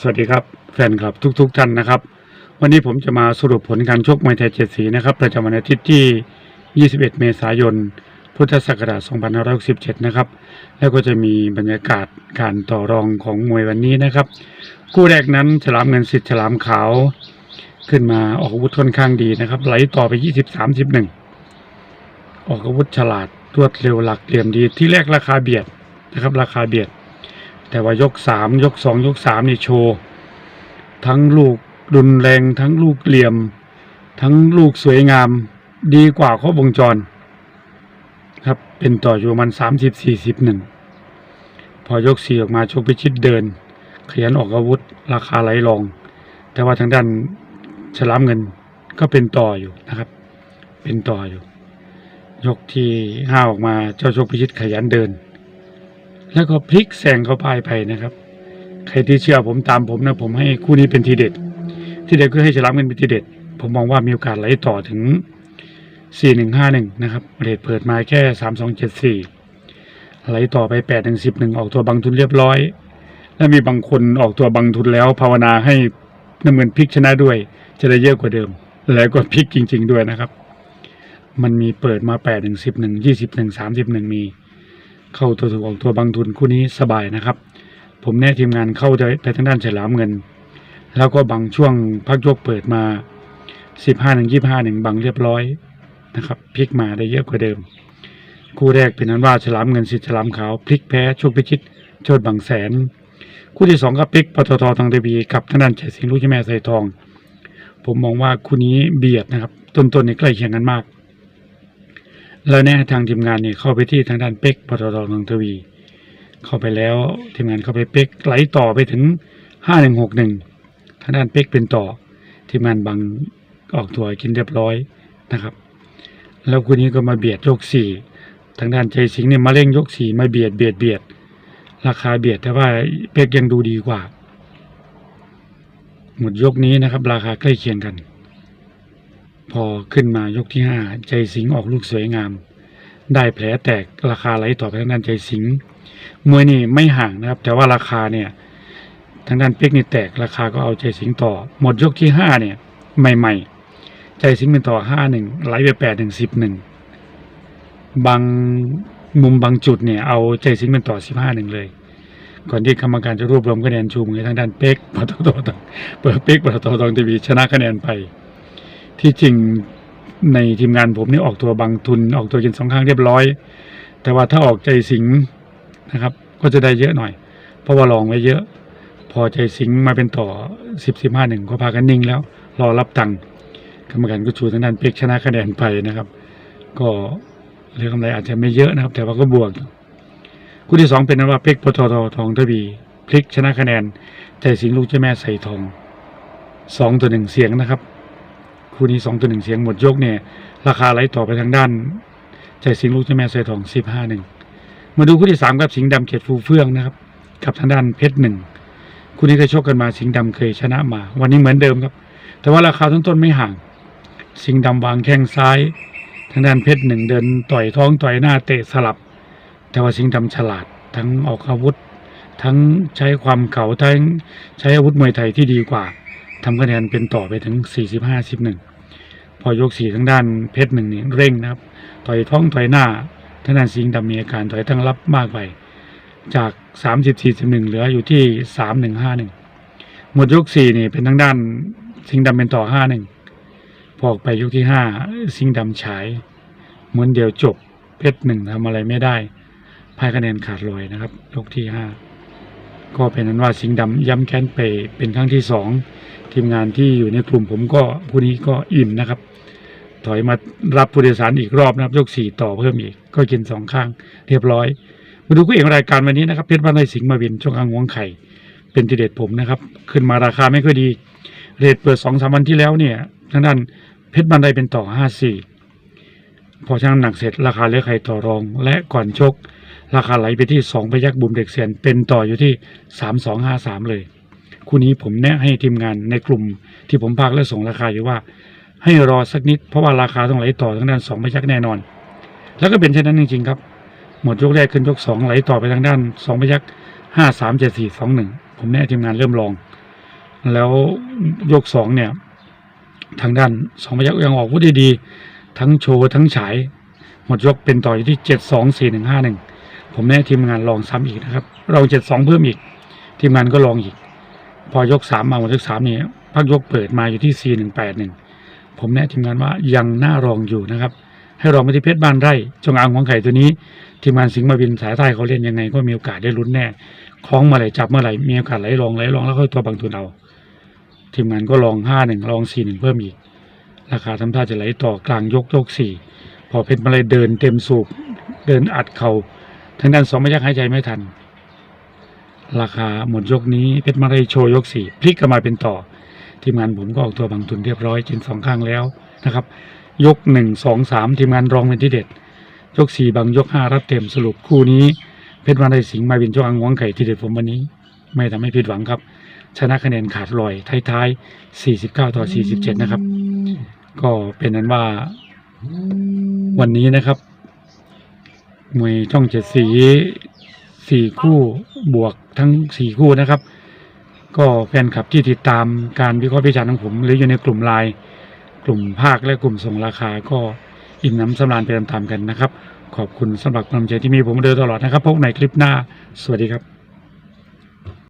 สวัสดีครับ แฟนคลับทุกๆท่านนะครับ วันนี้ผมจะมาสรุปผลการชกมวยไทยเจ็ดสีนะครับ ประจำวันอาทิตย์ที่ 21 เมษายน พุทธศักราช 2567 นะครับ แล้วก็จะมีบรรยากาศการต่อรองของมวยวันนี้นะครับ คู่แรกนั้นฉลามเงินสิทธิ์ฉลามขาว ขึ้นมาออกอาวุธค่อนข้างดีนะครับ ไหลต่อไป20-31ออกอาวุธฉลาดรวดเร็วหลักเหลี่ยมดีที่แรกราคาเบียดนะครับ ราคาเบียด แต่ว่ายกสามยกสองยกสามนี่โชว์ ทั้งลูกรุนแรง ทั้งลูกเหลี่ยม ทั้งลูกสวยงามดีกว่าครบวงจร ครับเป็นต่ออยู่ประมันสามสิบสี่สิบหนึ่งพอยกสี่ออกมาโชกพิชิตเดิน ขยันออกอาวุธ ราคาไหลรอง แต่ว่าทางด้านฉลามเงินก็เป็นต่ออยู่นะครับ เป็นต่ออยู่ ยกที่ห้าออกมาเจ้าโชกพิชิตขยันเดิน แล้วก็พลิกแซงเข้าพ่ายไปนะครับ ใครที่เชื่อผมตามผมนะผมให้คู่นี้เป็นทีเด็ด ทีเด็ดก็ให้ฉลามเงินเป็นทีเด็ด ผมมองว่ามีโอกาสไหลต่อถึง 4151 นะครับเรทเปิดมาแค่ 3274 ไหลต่อไป8ถึง11 ออกตัวบังทุนเรียบร้อย และมีบางคนออกตัวบังทุนแล้วภาวนาให้น้ำเงินพลิกชนะด้วย จะได้เยอะกว่าเดิม แล้วก็พลิกจริง ๆ ด้วยนะครับ มันมีเปิดมา8ถึง11 21 31 มี เข้าตัวถูกออกตัวบางทุนคู่นี้สบายนะครับ ผมแนะทีมงานเข้าไปทางด้านฉลามเงิน แล้วก็บางช่วงพักยกเปิดมา 15หนึ่ง25หนึ่งบางเรียบร้อยนะครับพลิกมาได้เยอะกว่าเดิม คู่แรกเป็นนั้นว่าฉลามเงินสิทธิ์ฉลามขาวพลิกแพ้โชคพิชิตโชดบางแสน คู่ที่สองก็พลิกปตททองทีวีกับทางด้านเฉสิงห์ลูกเจ้าแม่ใส่ทอง ผมมองว่าคู่นี้เบียดนะครับต้นๆในใกล้เคียงกันมาก แล้วแน่ทางทีมงานเนี่ยเข้าไปที่ทางด้านเป็กปตททองทวี เข้าไปแล้วทีมงานเข้าไปเป็กไหลต่อไปถึงห้าหนึ่งหกหนึ่งทางด้านเป็กเป็นต่อทีมงานบังออกตัวกินเรียบร้อยนะครับ แล้วคู่นี้ก็มาเบียดยกสี่ทางด้านใจสิงเนี่ยมาเร่งยกสี่มาเบียดเบียดเบียด ราคาเบียดแต่ว่าเป็กยังดูดีกว่า หมดยกนี้นะครับ ราคาใกล้เคียงกัน พอขึ้นมายกที่ห้าใจสิงห์ออกลูกสวยงาม ได้แผลแตกราคาไหลต่อไปทางด้านใจสิงห์มวยนี่ไม่ห่างนะครับ แต่ว่าราคาเนี่ยทางด้านเป๊กนี่แตกราคาก็เอาใจสิงห์ต่อ หมดยกที่ห้าเนี่ยใหม่ ๆ ใจสิงห์เป็นต่อห้าหนึ่งไหลไปแปดหนึ่งสิบหนึ่งบางมุมบางจุดเนี่ยเอาใจสิงห์เป็นต่อสิบห้าหนึ่งเลย ก่อนที่กรรมการจะรวบรวมคะแนนชูมือทางด้านเป๊กปตทตองเปิดเป๊กปตทตองทีวีชนะคะแนนไป ที่จริงในทีมงานผมนี่ออกตัวบางทุนออกตัวกินสองข้างเรียบร้อย แต่ว่าถ้าออกใจสิงนะครับ ก็จะได้เยอะหน่อย เพราะว่าลองไว้เยอะ พอใจสิงมาเป็นต่อสิบสิบห้าหนึ่งก็พากันนิ่งแล้ว รอรับตังค์กรรมการก็ชูทางด้านเป๊กชนะคะแนนไปนะครับ ก็เรื่องกำไรอาจจะไม่เยอะนะครับ แต่ว่าก็บวกคู่ที่สองเป็นนั้นว่าเป๊กปตททองทวีพลิกชนะคะแนนใจสิงลูกเจ้าแม่ใส่ทองสองตัวหนึ่งเสียงนะครับ คู่นี้สองตัวหนึ่งเสียงหมดยกเนี่ย ราคาไหลต่อไปทางด้าน ใจสิงลูกเจ้าแม่ใส่ทองสิบห้าหนึ่งมาดูคู่ที่สามกับสิงห์ดำเขตฟูเฟื่องนะครับ กับทางด้านเพชรหนึ่งคู่นี้เคยชกกันมาสิงห์ดำเคยชนะมา วันนี้เหมือนเดิมครับ แต่ว่าราคาต้นๆไม่ห่าง สิงห์ดำวางแข้งซ้าย ทางด้านเพชรหนึ่งเดินต่อยท้องต่อยหน้าเตะสลับ แต่ว่าสิงห์ดำฉลาดทั้งออกอาวุธ ทั้งใช้ความเก่าทั้งใช้อาวุธมวยไทยที่ดีกว่าทำคะแนนเป็นต่อไปถึง 45-11 พอยกสี่ทางด้านเพชรหนึ่งนี่เร่งนะครับ ต่อยท้องต่อยหน้าทางด้านสิงห์ดำมีอาการต่อยทั้งรับมากไป จาก34-11เหลืออยู่ที่3151หมดยกสี่นี่เป็นทางด้านสิงห์ดำเป็นต่อ51พอออกไปยกที่5สิงห์ดำฉายเหมือนเดียวจบเพชรหนึ่งทำอะไรไม่ได้พ่ายคะแนนขาดลอยนะครับ ยกที่5ก็เป็นนั้นว่าสิงห์ดำย้ำแค้นไปเป็นครั้งที่สอง ทีมงานที่อยู่ในกลุ่มผมก็ผู้นี้ก็อิ่มนะครับ ถอยมารับผู้โดยสารอีกรอบนะครับยกสี่ต่อเพิ่มอีก ก็กินสองข้างเรียบร้อย มาดูคู่เอกรายการวันนี้นะครับเพชรบ้านไร่สิงห์มาวินช่วงกลางหัวไข่ เป็นทีเด็ดผมนะครับ ขึ้นมาราคาไม่ค่อยดี เรทเปิดสองสามวันที่แล้วเนี่ยทางด้านเพชรบ้านไร่เป็นต่อห้าสี่พอช่างหนักเสร็จราคาเลือไข่ต่อรอง และก่อนชก ราคาไหลไปที่สองพยักบุมเด็กเสียนเป็นต่ออยู่ที่สามสองห้าสามเลย คู่นี้ผมแนะให้ทีมงานในกลุ่มที่ผมพากและส่งราคาอยู่ว่า ให้รอสักนิดเพราะว่าราคาต้องไหลต่อทางด้านสองพยักแน่นอน แล้วก็เป็นเช่นนั้นจริงๆครับ หมดยกแรกขึ้นยกสองไหลต่อไปทางด้านสองพยักห้าสามเจ็ดสี่สองหนึ่งผมแนะทีมงานเริ่มลอง แล้วยกสองเนี่ย ทางด้านสองพยักยังออกพูดดีๆทั้งโชว์ทั้งฉาย หมดยกเป็นต่ออยู่ที่เจ็ดสองสี่หนึ่งห้าหนึ่งผมแนะทีมงานลองซ้ำอีกนะครับลองเจ็ดสองเพิ่มอีก ทีมงานก็ลองอีก พอยกสามมาหมดยกสามนี่พักยกเปิดมาอยู่ที่สี่หนึ่งแปดหนึ่งผมแนะทีมงานว่ายังน่ารองอยู่นะครับ ให้รองไปที่เพชรบ้านไร่ จงอางของไข่ตัวนี้ ทีมงานสิงห์มาบินสายใต้เขาเล่นยังไง ก็มีโอกาสได้ลุ้นแน่คล้องเมาไหร่จับเมื่อไหร่มีโอกาสไหลลองไหลลองแล้วค่อยตัวบางทุนเอาทีมงานก็ลองห้าหนึ่งลองสี่หนึ่งเพิ่มอีก ราคาทำท่าจะไหลต่อกลางยกยกสี่พอเพชรมาเลยเดินเต็มสูบเดินอัดเข่าทางด้านสองไม่ยักหายใจไม่ทัน ราคาหมดยกนี้เพชรมาเลยโชว์ยกสี่พลิกกลับมาเป็นต่อ ทีมงานผมก็ออกตัวบางทุนเรียบร้อยจินสองข้างแล้วนะครับ ยกหนึ่งสองสามทีมงานรองเป็นที่เด็ด ยกสี่บางยกห้ารับเต็มสรุปคู่นี้ เพชรมาเลยสิงห์มาบินจงอางหวงไข่ที่เด็ดผมวันนี้ ไม่ทำให้ผิดหวังครับ ชนะคะแนนขาดลอยท้ายๆ49 ต่อ 47 นะครับ ก็เป็นนั้นว่าวันนี้นะครับมวยช่องเจ็ดสี สี่คู่บวกทั้งสี่คู่นะครับ ก็แฟนคลับที่ติดตามการวิเคราะห์พิจารณ์ของผม หรืออยู่ในกลุ่มไลน์กลุ่มภาคและกลุ่มส่งราคาก็อิ่มน้ำสำราญไปตามๆกันนะครับ ขอบคุณสำหรับกำลังใจที่มีผมมาโดยตลอดนะครับพบในคลิปหน้า สวัสดีครับ